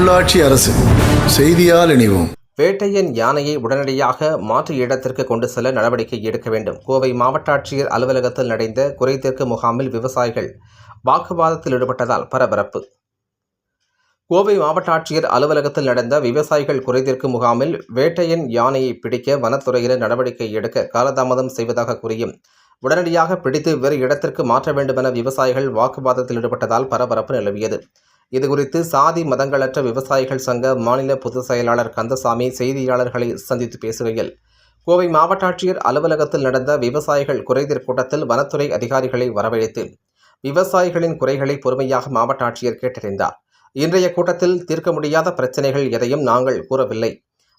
உள்ளாட்சி அரசு செய்தியால் இணைவோம். வேட்டையன் யானையை உடனடியாக மாற்று இடத்திற்கு கொண்டு செல்ல நடவடிக்கை எடுக்க வேண்டும். கோவை மாவட்ட ஆட்சியர் அலுவலகத்தில் நடந்த குறைதீர்க்கு முகாமில் விவசாயிகள் வாக்குவாதத்தில் ஈடுபட்டதால் பரபரப்பு. கோவை மாவட்ட ஆட்சியர் அலுவலகத்தில் நடந்த விவசாயிகள் குறைதீர்க்கு முகாமில் வேட்டையன் யானையை பிடிக்க வனத்துறையினர் நடவடிக்கை எடுக்க காலதாமதம் செய்வதாக கூறியும் உடனடியாக பிடித்து வேறு இடத்திற்கு மாற்ற வேண்டுமென விவசாயிகள் வாக்குவாதத்தில் ஈடுபட்டதால் பரபரப்பு நிலவியது. இதுகுறித்து சாதி மதங்களற்ற விவசாயிகள் சங்க மாநில பொதுச் செயலாளர் கந்தசாமி செய்தியாளர்களை சந்தித்து பேசுகையில் கோவை மாவட்ட ஆட்சியர் அலுவலகத்தில் நடந்த விவசாயிகள் குறைதீர் கூட்டத்தில் வனத்துறை அதிகாரிகளை வரவழைத்து விவசாயிகளின் குறைகளை பொறுமையாக மாவட்ட ஆட்சியர் கேட்டறிந்தார். இன்றைய கூட்டத்தில் தீர்க்க முடியாத பிரச்சனைகள் எதையும் நாங்கள் கூறவில்லை.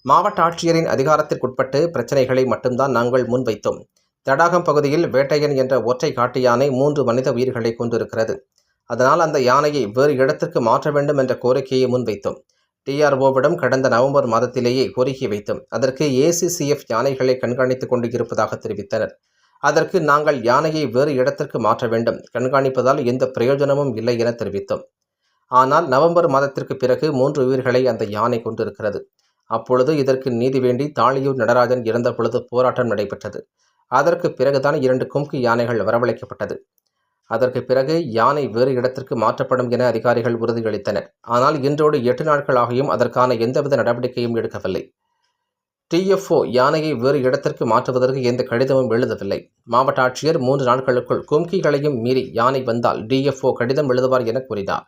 மாவட்ட ஆட்சியரின் அதிகாரத்திற்குட்பட்டு பிரச்சனைகளை மட்டும்தான் நாங்கள் முன்வைத்தோம். தடாகம் பகுதியில் வேட்டையன் என்ற ஒற்றை காட்டு யானை மூன்று மனித உயிர்களை கொண்டிருக்கிறது. அதனால் அந்த யானையை வேறு இடத்திற்கு மாற்ற வேண்டும் என்ற கோரிக்கையை முன்வைத்தோம். டிஆர்ஓவிடம் கடந்த நவம்பர் மாதத்திலேயே கோரிக்கை வைத்தோம். அதற்கு ஏசிசிஎஃப் யானைகளை கண்காணித்துக் கொண்டு இருப்பதாக தெரிவித்தனர். அதற்கு நாங்கள் யானையை வேறு இடத்திற்கு மாற்ற வேண்டும். கண்காணிப்பதால் எந்த பிரயோஜனமும் இல்லை என தெரிவித்தோம். ஆனால் நவம்பர் மாதத்திற்கு பிறகு மூன்று உயிர்களை அந்த யானை கொண்டிருக்கிறது. அப்பொழுது இதற்கு நீதி வேண்டி தாளியூர் நடராஜன் இறந்த பொழுது போராட்டம் நடைபெற்றது. அதற்கு பிறகுதான் இரண்டு கும்கி யானைகள் வரவழைக்கப்பட்டது. அதற்கு பிறகு யானை வேறு இடத்திற்கு மாற்றப்படும் என அதிகாரிகள் உறுதியளித்தனர். ஆனால் இன்றோடு எட்டு நாட்களாகியும் அதற்கான எந்தவித நடவடிக்கையும் எடுக்கவில்லை. டிஎஃப்ஓ யானையை வேறு இடத்திற்கு மாற்றுவதற்கு எந்த கடிதமும் எழுதவில்லை. மாவட்ட ஆட்சியர் மூன்று நாட்களுக்குள் கும்கிகளையும் மீறி யானை வந்தால் டிஎஃப்ஓ கடிதம் எழுதுவார் என கூறினார்.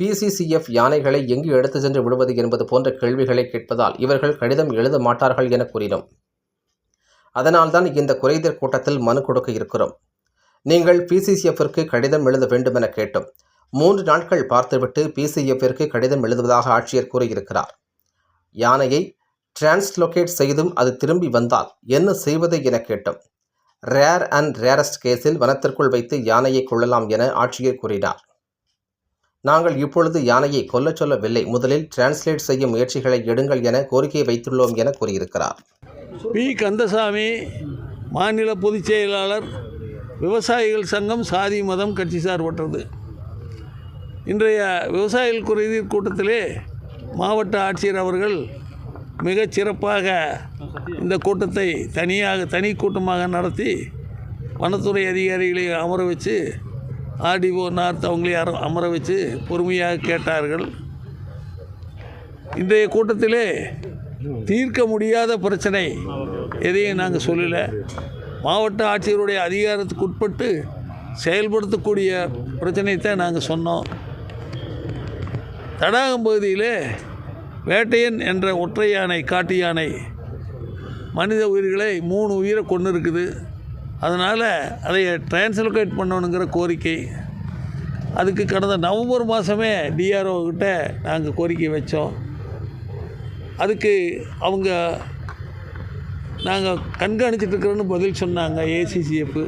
பிசிசிஎஃப் யானைகளை எங்கு எடுத்து சென்று விடுவது என்பது போன்ற கேள்விகளை கேட்பதால் இவர்கள் கடிதம் எழுத மாட்டார்கள் என கூறினோம். அதனால்தான் இந்த குறைதீர் கூட்டத்தில் மனு கொடுக்க இருக்கிறோம். நீங்கள் பிசிசிஎஃப்பிற்கு கடிதம் எழுத வேண்டும் என கேட்டோம். மூன்று நாட்கள் பார்த்துவிட்டு பிசிஎஃப்பிற்கு கடிதம் எழுதுவதாக ஆட்சியர் கூறியிருக்கிறார். யானையை டிரான்ஸ்லொகேட் செய்தும் அது திரும்பி வந்தால் என்ன செய்வது என கேட்டோம். ரேர் அண்ட் ரேரஸ்ட் கேஸில் வனத்திற்குள் வைத்து யானையை கொள்ளலாம் என ஆட்சியர் கூறினார். நாங்கள் இப்பொழுது யானையை கொல்லச் சொல்லவில்லை. முதலில் டிரான்ஸ்லேட் செய்யும் முயற்சிகளை எடுங்கள் என கோரிக்கை வைத்துள்ளோம் என கூறியிருக்கிறார். பி. கந்தசாமி மாநில பொதுச் செயலாளர் விவசாயிகள் சங்கம் சாதி மதம் கட்சி சார்பற்றது. இன்றைய விவசாயிகள் குறைதீர் கூட்டத்திலே மாவட்ட ஆட்சியர் அவர்கள் மிகச் சிறப்பாக இந்த கூட்டத்தை தனியாக தனி கூட்டமாக நடத்தி வனத்துறை அதிகாரிகளை அமர வச்சு ஆர்டிஓ நார்த் அவங்களே அர- அமர வச்சு பொறுமையாக கேட்டார்கள். இன்றைய கூட்டத்திலே தீர்க்க முடியாத பிரச்சனை எதையும் நாங்கள் சொல்லலை. மாவட்ட ஆட்சியருடைய அதிகாரத்துக்கு உட்பட்டு செயல்படுத்தக்கூடிய பிரச்சனையைத்தான் நாங்கள் சொன்னோம். தடாகம் பகுதியில் வேட்டையன் என்ற ஒற்றை யானை காட்டு யானை மனித உயிர்களை மூணு உயிரை கொண்டு இருக்குது அதனால் அதை டிரான்ஸ்லோகேட் பண்ணணுங்கிற கோரிக்கை. அதுக்கு கடந்த நவம்பர் மாதமே டிஆர்ஓ கிட்ட நாங்கள் கோரிக்கை வச்சோம். அதுக்கு அவங்க நாங்கள் கண்காணிச்சிட்டு இருக்கிறோன்னு பதில் சொன்னாங்க ஏசிசிஎஃப்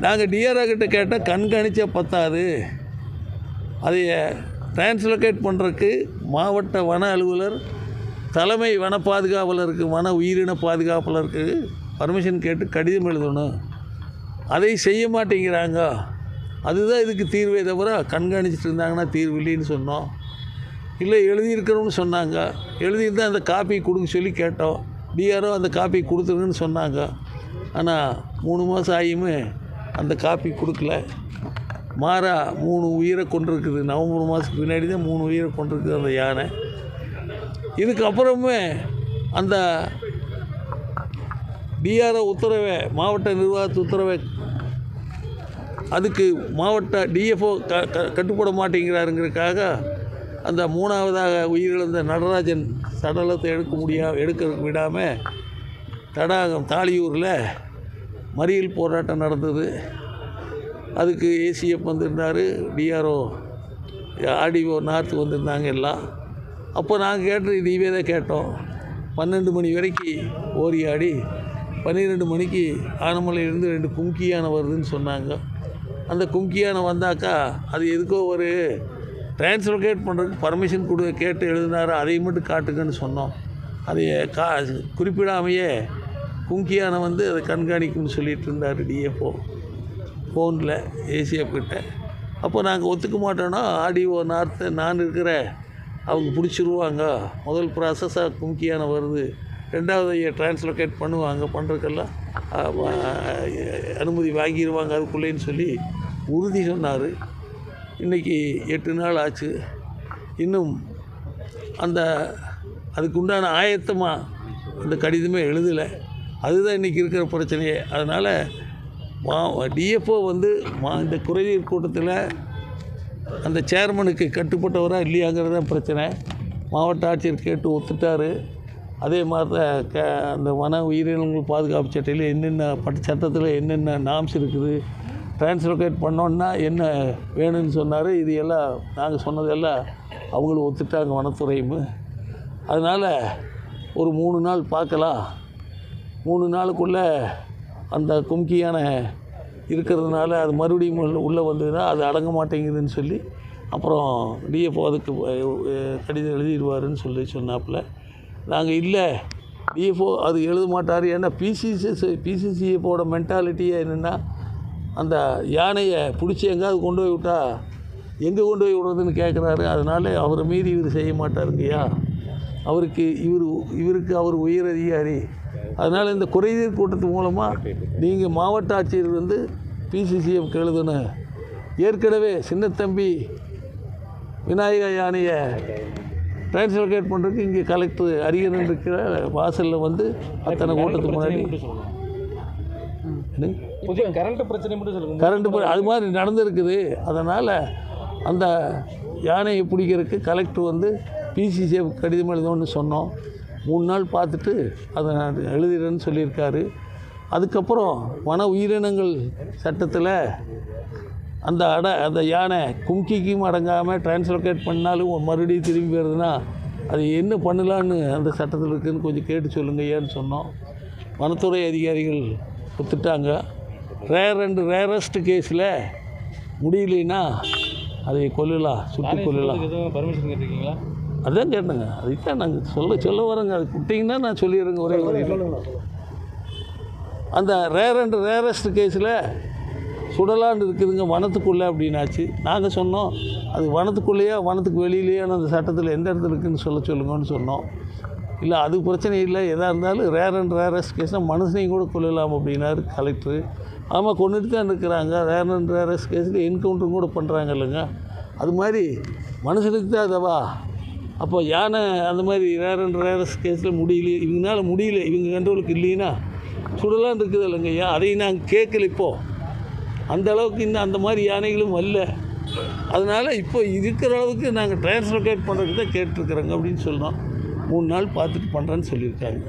நாங்கள் டிஆர்ஓ கிட்ட கேட்டால் கண்காணிச்சா பத்தாது. அதைய டிரான்ஸ்லோகேட் பண்ணுறதுக்கு மாவட்ட வன அலுவலர் தலைமை வன பாதுகாவலருக்கு வன உயிரின பாதுகாவலருக்கு பர்மிஷன் கேட்டு கடிதம் எழுதணும். அதை செய்ய மாட்டேங்கிறாங்க. அதுதான் இதுக்கு தீர்வே தவிர கண்காணிச்சிட்டு இருந்தாங்கன்னா தீர்வு இல்லைன்னு சொன்னோம். இல்லை எழுதியிருக்கிறோம்னு சொன்னாங்க. எழுதியிருந்தால் அந்த காப்பி கொடுக்க சொல்லி கேட்டோம். டிஆர்ஓ அந்த காப்பி கொடுத்துருங்கன்னு சொன்னாங்க. ஆனால் மூணு மாதம் ஆகியுமே அந்த காப்பி கொடுக்கல. மாறா மூணு உயிரை கொண்டிருக்குது நவம்பர் மாதத்துக்கு பின்னாடி தான் மூணு உயிரை கொண்டிருக்குது அந்த யானை. இதுக்கப்புறமே அந்த டிஆர்ஓ உத்தரவை மாவட்ட நிர்வாகத்து உத்தரவை அதுக்கு மாவட்ட டிஎஃப்ஓ க க கட்டுப்பட மாட்டேங்கிறாருங்கிறதுக்காக அந்த மூணாவதாக உயிரிழந்த நடராஜன் சடலத்தை எடுக்க முடியா எடுக்க விடாமல் தடாகம் தாளியூரில் மறியல் போராட்டம் நடந்தது. அதுக்கு ஏசிஎஃப் வந்திருந்தார் டிஆர்ஓ ஆர்டிஓ நார்த்து வந்திருந்தாங்க எல்லாம். அப்போ நாங்கள் கேட்டு இதுவே தான் கேட்டோம். பன்னெண்டு மணி வரைக்கும் ஓரி ஆடி பன்னிரெண்டு மணிக்கு ஆனமலையிலேருந்து ரெண்டு கும்கி யானை வருதுன்னு சொன்னாங்க. அந்த கும்கி யானை வந்தாக்கா அது எதுக்கோ ஒரு டிரான்ஸ்லோகேட் பண்ணுறதுக்கு பர்மிஷன் கொடு கேட்டு எழுதினாரு அதை மட்டும் காட்டுங்கன்னு சொன்னோம். அதை கா குறிப்பிடாமையே குங்கியான வந்து அதை கண்காணிக்கும்னு சொல்லிட்டு இருந்தார் டிஎஃப்ஓ ஃபோனில் ஏசிஎஃப் கிட்ட. அப்போ நாங்கள் ஒத்துக்க மாட்டோன்னா ஆடிஓ நார்த்து நான் இருக்கிற அவங்க பிடிச்சிருவாங்க. முதல் ப்ராசஸாக கும்கியான வருது. ரெண்டாவது டிரான்ஸ்லோகேட் பண்ணுவாங்க பண்ணுறதுக்கெல்லாம் அனுமதி வாங்கிடுவாங்க அதுக்குள்ளேன்னு சொல்லி உறுதி சொன்னார். இன்றைக்கி எட்டு நாள் ஆச்சு. இன்னும் அந்த அதுக்கு உண்டான ஆயத்தமாக அந்த கடிதமே எழுதலை. அதுதான் இன்றைக்கி இருக்கிற பிரச்சனையே. அதனால் மா டிஎஃப்ஓ வந்து மா இந்த குறைநீர் கூட்டத்தில் அந்த சேர்மனுக்கு கட்டுப்பட்டவரா இல்லையாங்கிறது தான் பிரச்சனை. மாவட்ட ஆட்சியர் கேட்டு ஒத்துட்டார். அதே மாதிரி தான் க அந்த வன உயிரினங்கள் பாதுகாப்பு சட்டையில் என்னென்ன பட்ட சட்டத்தில் என்னென்ன நாம்ஸ் இருக்குது டிரான்ஸ்லோகேட் பண்ணோன்னா என்ன வேணும்னு சொன்னார். இது எல்லாம் நாங்கள் சொன்னதெல்லாம் அவங்களும் ஒத்துட்டாங்க வனத்துறையும். அதனால் ஒரு மூணு நாள் பார்க்கலாம். மூணு நாளுக்குள்ளே அந்த கும்கியான இருக்கிறதுனால அது மறுபடியும் உள்ளே வந்ததுன்னா அது அடங்க மாட்டேங்குதுன்னு சொல்லி அப்புறம் டிஎஃப்ஓ அதுக்கு கடிதம் எழுதிடுவாருன்னு சொல்லி சொன்னாப்புல. நாங்கள் இல்லை. டிஎஃப்ஓ அது எழுத மாட்டார். ஏன்னா பிசிசி பிசிசிஎஃபோட மென்டாலிட்டியே என்னென்னா அந்த யானையை பிடிச்சி எங்கேயாவது கொண்டு போய் விட்டா எங்கே கொண்டு போய் விடுறதுன்னு கேட்குறாரு அதனால அவர் மீறி இவர் செய்ய மாட்டாருங்கய்யா. அவருக்கு இவர் இவருக்கு அவர் உயர் அதிகாரி. அதனால் இந்த குறைதீர் கூட்டத்து மூலமாக நீங்கள் மாவட்ட ஆட்சியர் வந்து பிசிசிஎம் எழுதணும் ஏற்கனவே சின்னத்தம்பி விநாயக யானையை டிரான்ஸ்லோகேட் பண்ணுறதுக்கு இங்கே கலெக்டர் அரியணுன்னு இருக்கிற வாசலில் வந்து அத்தனை கூட்டத்துக்கு முன்னாடி கரண்ட் பிரச்சனை மட்டும் கரண்ட் அது மாதிரி நடந்திருக்குது. அதனால் அந்த யானையை பிடிக்கிறதுக்கு கலெக்டர் வந்து பிசிசிஎஃப் கடிதம் எழுதணும்னு சொன்னோம். மூணு நாள் பார்த்துட்டு அதை நான் எழுதிடுறேன்னு சொல்லியிருக்காரு. அதுக்கப்புறம் வன உயிரினங்கள் சட்டத்தில் அந்த அடை அந்த யானை கும்கிக்கும் அடங்காமல் டிரான்ஸ்லோகேட் பண்ணாலும் மறுபடியும் திரும்பி வருதுன்னா அது என்ன பண்ணலான்னு அந்த சட்டத்தில் இருக்குதுன்னு கொஞ்சம் கேட்டு சொல்லுங்க ஏன்னு சொன்னோம். வனத்துறை அதிகாரிகள் ஒத்துட்டாங்க ரேர் அண்ட் ரேரஸ்ட் கேஸில் முடியலைன்னா அதை கொல்லலாம் சுட்டு கொல்லலாம். பர்மிஷன் கேட்டிருக்கீங்களா? அதான் கேட்டேங்க. அதுதான் நாங்கள் சொல்ல சொல்ல வரேங்க. அது கொடுத்தீங்கன்னா நான் சொல்லிடுறேங்க ஒரே ஒரு அந்த ரேர் அண்ட் ரேரஸ்ட் கேஸில் சுடலான்னு இருக்குதுங்க வனத்துக்குள்ளே அப்படின்னாச்சு. நாங்கள் சொன்னோம் அது வனத்துக்குள்ளேயா வனத்துக்கு வெளியிலேயான்னு அந்த சட்டத்தில் எந்த இடத்துல இருக்குன்னு சொல்ல சொல்லுங்கன்னு சொன்னோம். இல்லை அது பிரச்சனை இல்லை. எதாக இருந்தாலும் ரேர் அண்ட் ரேரஸ்ட் கேஸ்னால் மனுஷனையும் கூட கொள்ளலாம் அப்படின்னாரு கலெக்டரு ஆமாம் கொண்டுட்டு தான் இருக்கிறாங்க. ரேர் அண்ட் ரேரஸ்ட் கேஸில் என்கவுண்டரும் கூட பண்ணுறாங்க இல்லைங்க. அது மாதிரி மனுஷனுக்கு தான் அதவா? அப்போ யானை அந்த மாதிரி ரேர் அண்ட் ரேரஸ்ட் கேஸில் முடியல இவங்களால முடியல இவங்க கண்ட்ரோலுக்கு இல்லைன்னா சுடலாம் இருக்குது இல்லைங்க ஐயா. அதையும் நாங்கள் கேட்கல இப்போது அந்த அளவுக்கு இன்னும் அந்த மாதிரி யானைகளும் வரல அதனால் இப்போ இருக்கிற அளவுக்கு நாங்கள் டிரான்ஸ்லோகேட் பண்ணுறதுக்கு தான் கேட்டிருக்குறோங்க அப்படின்னு சொன்னோம் மூணு நாள் பார்த்துட்டு பண்ணுறேன்னு சொல்லியிருக்காங்க